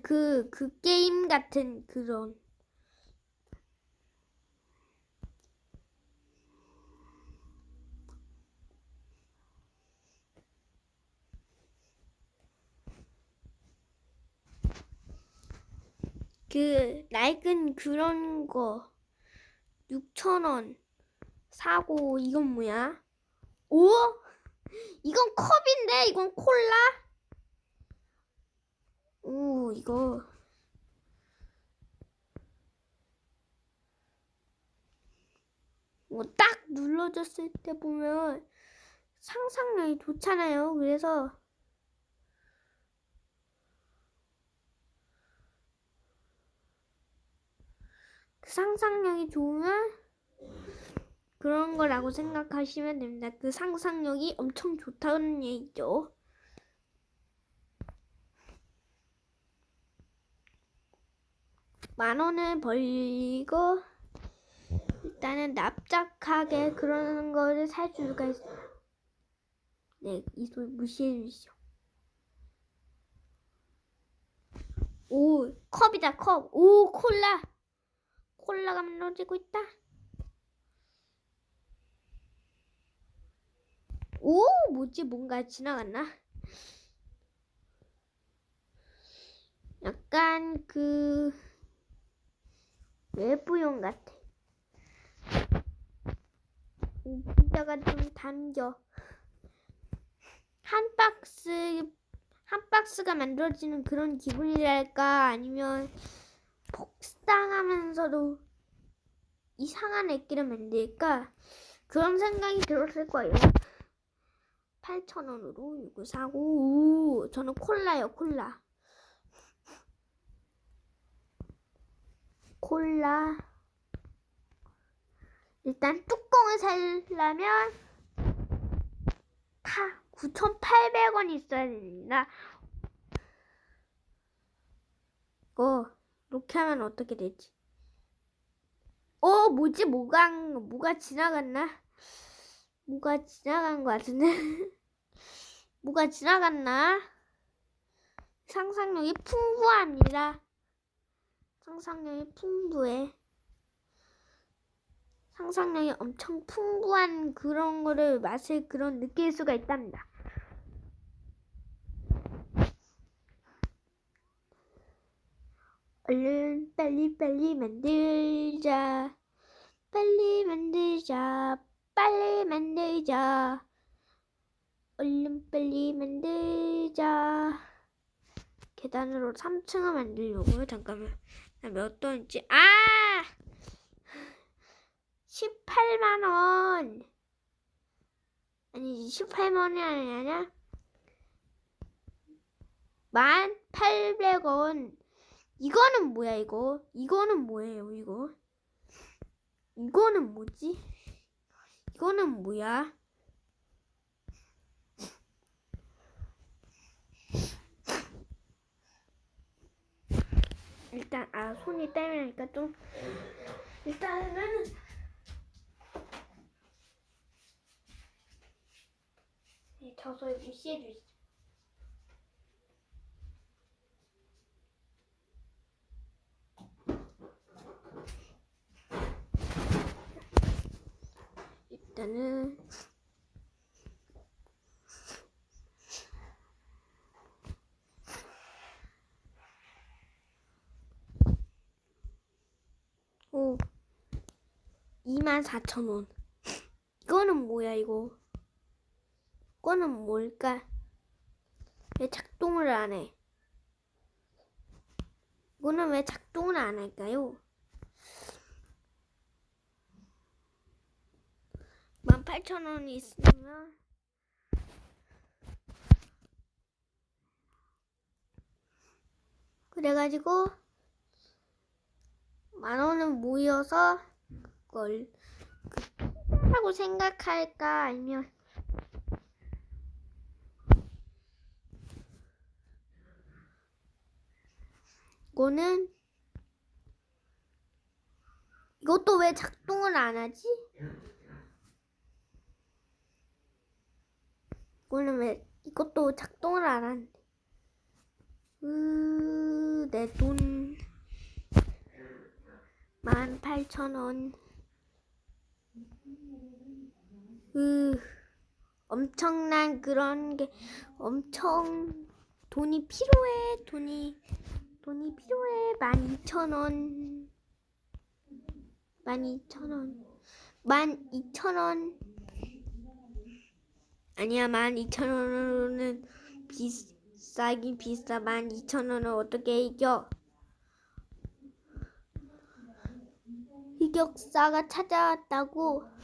그, 그 게임 같은 그런. 그, 낡은 그런 거. 6,000원. 사고, 이건 뭐야? 오? 이건 컵인데, 이건 콜라? 오, 이거. 뭐 딱 눌러줬을 때 보면 상상력이 좋잖아요. 그래서 그 상상력이 좋으면 그런 거라고 생각하시면 됩니다. 그 상상력이 엄청 좋다는 얘기죠. 만 원을 벌리고 일단은 납작하게 그러는 거를 살 수가 있어요. 네, 이 소리 무시해 주시오. 오, 컵이다, 컵. 오, 콜라. 콜라가 만들어지고 있다. 오, 뭐지? 뭔가 지나갔나? 약간 그 외부용 같아. 문자가 좀 담겨. 한 박스 한 박스가 만들어지는 그런 기분이랄까 아니면 폭당하면서도 이상한 액기를 만들까 그런 생각이 들었을 거예요. 8,000원으로 이거 사고 오, 저는 콜라요 콜라 콜라 일단 뚜껑을 살려면 다 9,800원 있어야 됩니다. 이거 이렇게 하면 어떻게 되지? 어 뭐지 뭐가 뭐가 지나갔나? 뭐가 지나간 것 같은데? 뭐가 지나갔나? 상상력이 풍부합니다. 상상력이 풍부해. 상상력이 엄청 풍부한 그런 거를 맛을 그런 느낄 수가 있답니다. 얼른 빨리 빨리 만들자. 빨리 만들자. 빨리 만들자. 얼른 빨리 만들자. 계단으로 3층을 만들려고요. 잠깐만. 몇 돈인지. 아! 18만 원. 아니 18만 원이 아니냐? 1,800원. 이거는 뭐야 이거? 이거는 뭐예요 이거? 이거는 뭐지? 이거는 뭐야? 일단 아 손이 땀나니까 좀 일단은 이 저소에 무시해 주시죠. 일단은 오 24,000원 이거는 뭐야 이거 이거는 뭘까 왜 작동을 안 해? 이거는 왜 작동을 안 할까요? 18,000원이 있으면 그래가지고 만 원은 모여서 그 걸 하고 생각할까 아니면 이거는 이것도 왜 작동을 안 하지? 이거는 왜 이것도 작동을 안 하는데? 으, 내 돈. 만 팔천 원. 으, 엄청난 그런 게 엄청 돈이 필요해. 돈이 돈이 필요해. 만 이천 원. 만 이천 원. 만 이천 원. 아니야, 만 이천 원으로는 비싸긴 비싸. 만 이천 원을 어떻게 이겨? 흑역사가 찾아왔다고.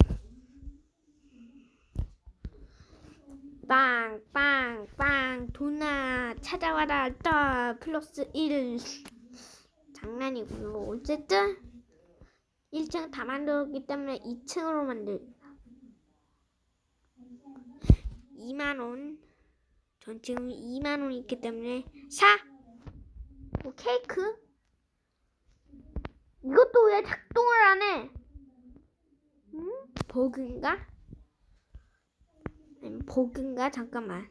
빵, 빵, 빵, 도나 찾아와라. 따 플러스 1. 장난이고요. 어쨌든 1층 다 만들었기 때문에 2층으로 만들. 2만 원. 전 지금 2만 원 있기 때문에 사. 뭐 케이크? 이것도 왜 작동을 안 해? 응? 버그인가? 버그인가? 잠깐만.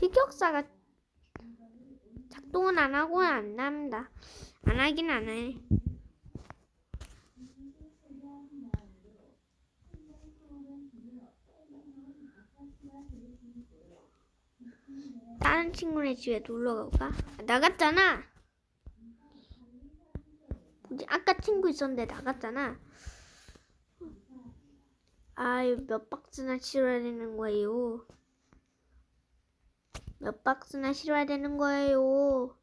흑역사가 작동은 안 하고 안 납니다. 안 하긴 안 해. 다른 친구네 집에 놀러 갈까? 아, 나갔잖아. 뭐지? 아까 친구 있었는데 나갔잖아. 아유 몇 박스나 실어야 되는 거예요. 몇 박스나 실어야 되는 거예요.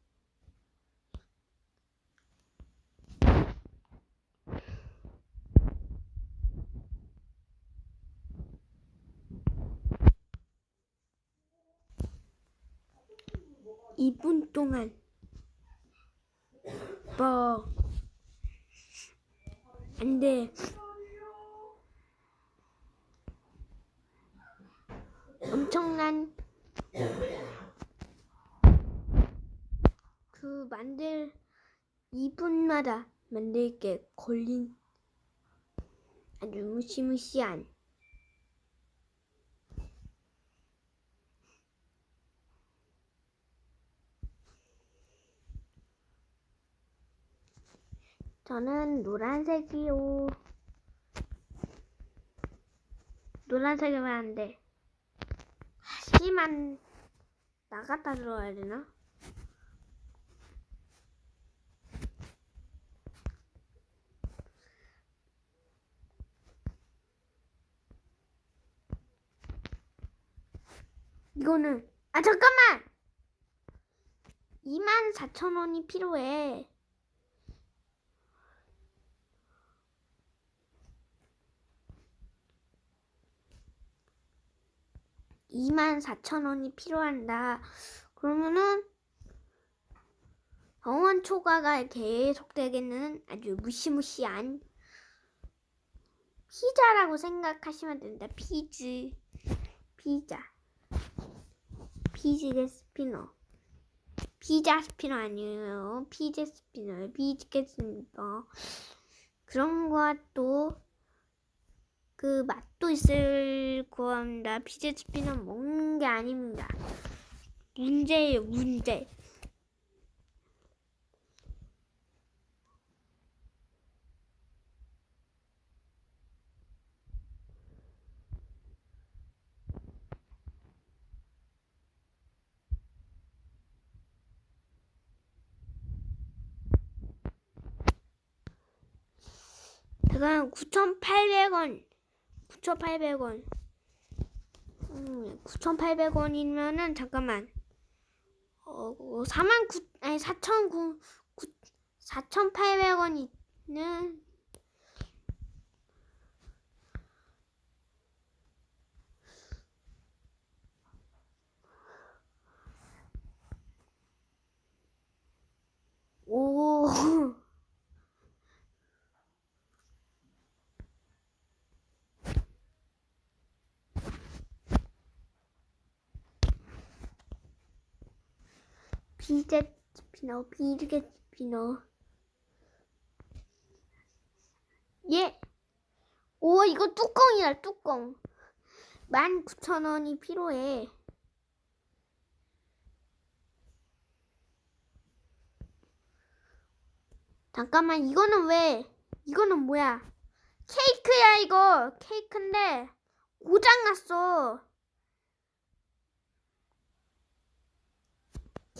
이분 동안 뭐 안 돼. 엄청난 그 만들 2분마다 만들게 걸린 아주 무시무시한 저는 노란색이요. 노란색이면 안 돼. 하지만 나갔다 들어야 되나? 이거는 아 잠깐만 24,000원이 필요해. 이만 사천 원이 필요한다. 그러면은 영원 초과가 계속되겠는 아주 무시무시한 피자라고 생각하시면 된다. 피즈, 피자, 피즈게 스피너, 피자 스피너 아니에요. 피제 스피너요. 피즈게 스피너 그런 것도 그 맛도 있을 겁니다. 스피너 먹는 게 아닙니다. 문제예요, 문제. 제가 9,800원, 9,800원. 음, 9,800원이면은 잠깐만. 어, 4만 9 아니 4,9 4,800원이는 오. 비제 스피너, 비르게 스피너. 예. 오, 이거 뚜껑이야, 뚜껑. 19,000원이 필요해. 잠깐만, 이거는 왜? 이거는 뭐야? 케이크야, 이거. 케이크인데, 고장났어.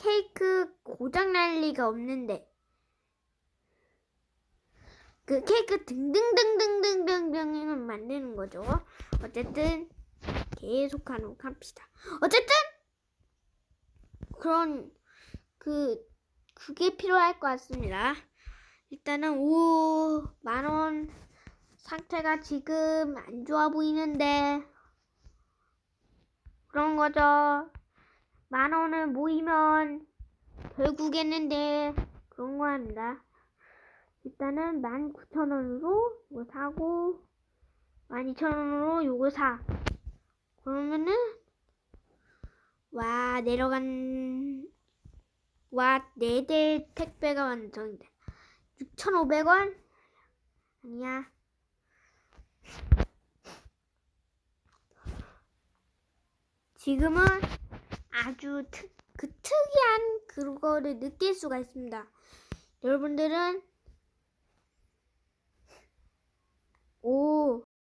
케이크 고장 날 리가 없는데. 그 케이크 등등등등등등등을 만드는 거죠. 어쨌든 계속 간혹합시다. 어쨌든 그런 그 그게 필요할 것 같습니다. 일단은 오 만원 상태가 지금 안 좋아 보이는데 그런 거죠. 만 원을 모이면 결국에는데 그런 거 합니다. 일단은 19,000원으로 이거 사고 12,000원으로 요거 사. 그러면은 와 내려간 와네대 택배가 완성돼. 6,500원? 아니야. 지금은 아주 특, 그 특이한 그거를 느낄 수가 있습니다. 여러분들은 오